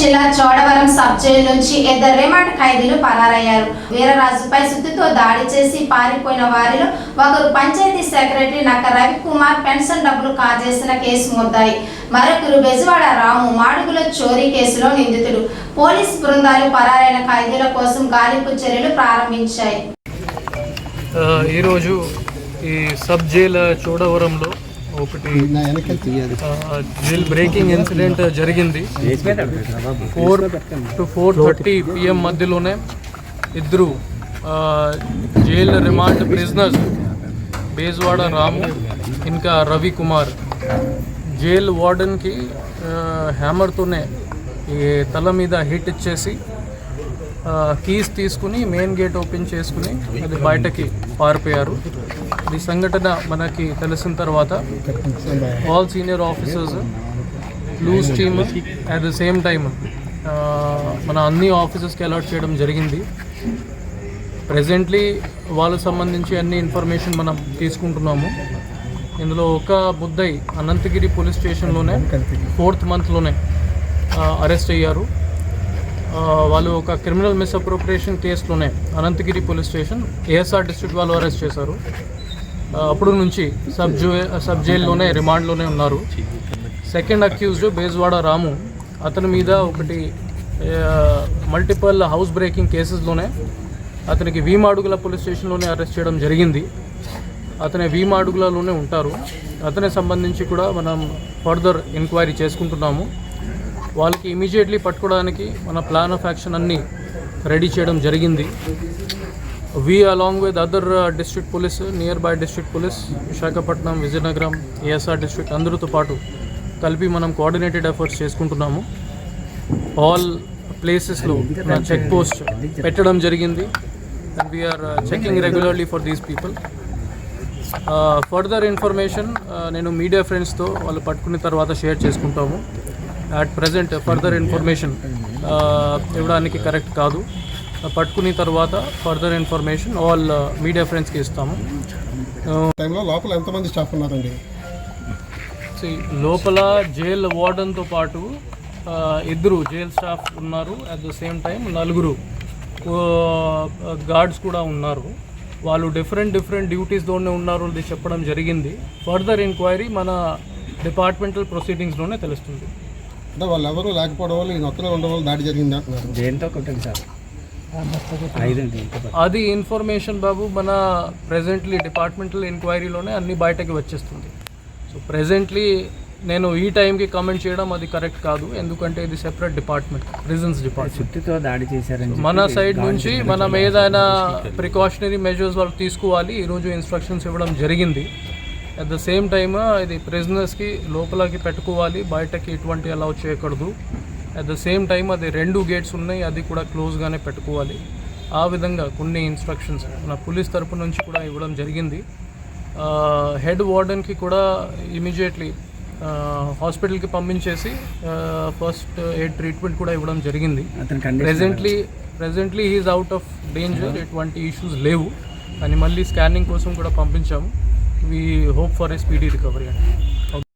Sub jail నుంచి ఇద్దరు remand ఖైదీలు పరారయ్యారు. వీరరాజుపై సుత్తితో దాడి చేసి పారిపోయిన వారిలో ఒకరు పంచాయతీ సెక్రటరీ నక్క రవికుమార్ పెన్షన్ డబ్బులు కాజేసిన కేసు ముద్దాయి. మరొకరు బెజవాడ రాము మాడుగుల చోరీ కేసులో నిందితుడు. పోలీస్ బృందాలు పరారైన ఖైదీల కోసం గాలింపు చర్యలు ప్రారంభించాయి. ఈరోజు ఈ సబ్ జైల్ చోడవరంలో ఒకటి జైల్ బ్రేకింగ్ ఇన్సిడెంట్ జరిగింది. Four to four thirty PM మధ్యలోనే ఇద్దరు jail remand prisoners Bezawada Ramu ఇంకా రవి కుమార్. జైల్ వార్డెన్కి హ్యామర్తోనే ఈ తల మీద హిట్ ఇచ్చేసి కీస్ తీసుకుని మెయిన్ గేట్ ఓపెన్ చేసుకుని అది బయటకి పారిపోయారు. ఈ సంఘటన మనకి తెలిసిన తర్వాత all senior officers lose team at the same time మన అన్ని ఆఫీసర్స్కి అలర్ట్ చేయడం జరిగింది. ప్రజెంట్లీ వాళ్ళకు సంబంధించి అన్ని ఇన్ఫర్మేషన్ మనం తీసుకుంటున్నాము. ఇందులో ఒక ముద్దై అనంతగిరి పోలీస్ స్టేషన్లోనే ఫోర్త్ మంత్లోనే అరెస్ట్ అయ్యారు. వాళ్ళు ఒక criminal misappropriation కేసులోనే Anantagiri police station ASR district వాళ్ళు అరెస్ట్ చేశారు. అప్పుడు నుంచి సబ్ జూ సబ్ జైల్లోనే రిమాండ్లోనే ఉన్నారు. సెకండ్ అక్యూజ్డ్ బేజ్వాడ రాము అతని మీద ఒకటి మల్టిపల్ హౌస్ బ్రేకింగ్ కేసెస్లోనే అతనికి వీమాడుగుల పోలీస్ స్టేషన్లోనే అరెస్ట్ చేయడం జరిగింది. అతని వీమాడుగులలోనే ఉంటారు. అతనికి సంబంధించి కూడా మనం ఫర్దర్ ఎంక్వైరీ చేసుకుంటున్నాము. వాళ్ళకి ఇమీడియట్లీ పట్టుకోవడానికి మన ప్లాన్ ఆఫ్ యాక్షన్ అన్నీ రెడీ చేయడం జరిగింది. We along with other district police nearby district police Visakhapatnam Vizianagaram ASR district అందరితో పాటు కలిపి మనం కోఆర్డినేటెడ్ ఎఫర్ట్స్ చేసుకుంటున్నాము. ఆల్ ప్లేసెస్లో చెక్ పోస్ట్ పెట్టడం జరిగింది. And we're checking regularly for these people further information నేను మీడియా ఫ్రెండ్స్తో వాళ్ళు పట్టుకున్న తర్వాత షేర్ చేసుకుంటాము. అట్ ప్రజెంట్ ఫర్దర్ ఇన్ఫర్మేషన్ ఇవ్వడానికి కరెక్ట్ కాదు. పట్టుకున్న తర్వాత ఫర్దర్ ఇన్ఫర్మేషన్ ఆల్ మీడియా ఫ్రెండ్స్కి ఇస్తాము. టైంలో లోపల ఎంతమంది స్టాఫ్ ఉన్నారండి? లోపల జైల్ వార్డన్తో పాటు ఆ, ఇద్దరు జైల్ స్టాఫ్ ఉన్నారు. అట్ ద సేమ్ టైం నలుగురు గార్డ్స్ కూడా ఉన్నారు. వాళ్ళు డిఫరెంట్ డిఫరెంట్ డ్యూటీస్లోనే ఉన్నారు అది చెప్పడం జరిగింది. ఫర్దర్ ఎంక్వైరీ మన డిపార్ట్మెంటల్ ప్రొసీడింగ్స్లోనే తెలుస్తుంది. అంటే వాళ్ళు ఎవరు లేకపోవడం వల్ల ఈయన ఒక్కరే ఉండడం వల్ల దాడి జరిగింది అంటున్నారు. దేంతో కొట్టండి సార్? ఐదు దేంతో కొట్టండి. అది ఇన్ఫర్మేషన్ బాబు మన ప్రెజెంట్లీ డిపార్ట్మెంటల్ ఎంక్వైరీలోనే అన్ని బయటకి వచ్చేస్తుంది. సో ప్రెజెంట్లీ నేను ఈ టైంకి కమెంట్ చేయడం అది కరెక్ట్ కాదు ఎందుకంటే ఇది సెపరేట్ డిపార్ట్మెంట్ ప్రిజన్స్ డిపార్ట్మెంట్ దాడి చేశారని మన సైడ్ నుంచి మనం ఏదైనా ప్రికాషనరీ మెజర్స్ వాళ్ళు తీసుకోవాలి ఈరోజు ఇన్స్ట్రక్షన్స్ ఇవ్వడం జరిగింది. అట్ ద సేమ్ టైమ్ ఇది ప్రిజనర్స్కి లోపలకి పెట్టుకోవాలి బయటకి ఎటువంటి అలౌ చేయకూడదు. అట్ ద సేమ్ టైం అది రెండు గేట్స్ ఉన్నాయి అది కూడా క్లోజ్గానే పెట్టుకోవాలి. ఆ విధంగా కొన్ని ఇన్స్ట్రక్షన్స్ మన పోలీస్ తరపు నుంచి కూడా ఇవ్వడం జరిగింది. హెడ్ వార్డెన్కి కూడా ఇమీడియట్లీ హాస్పిటల్కి పంపించేసి ఫస్ట్ ఎయిడ్ ట్రీట్మెంట్ కూడా ఇవ్వడం జరిగింది. Presently presently he's out of danger ఎటువంటి ఇష్యూస్ లేవు. కానీ మళ్ళీ స్కానింగ్ కోసం కూడా పంపించాము. We hope for a speedy recovery అండి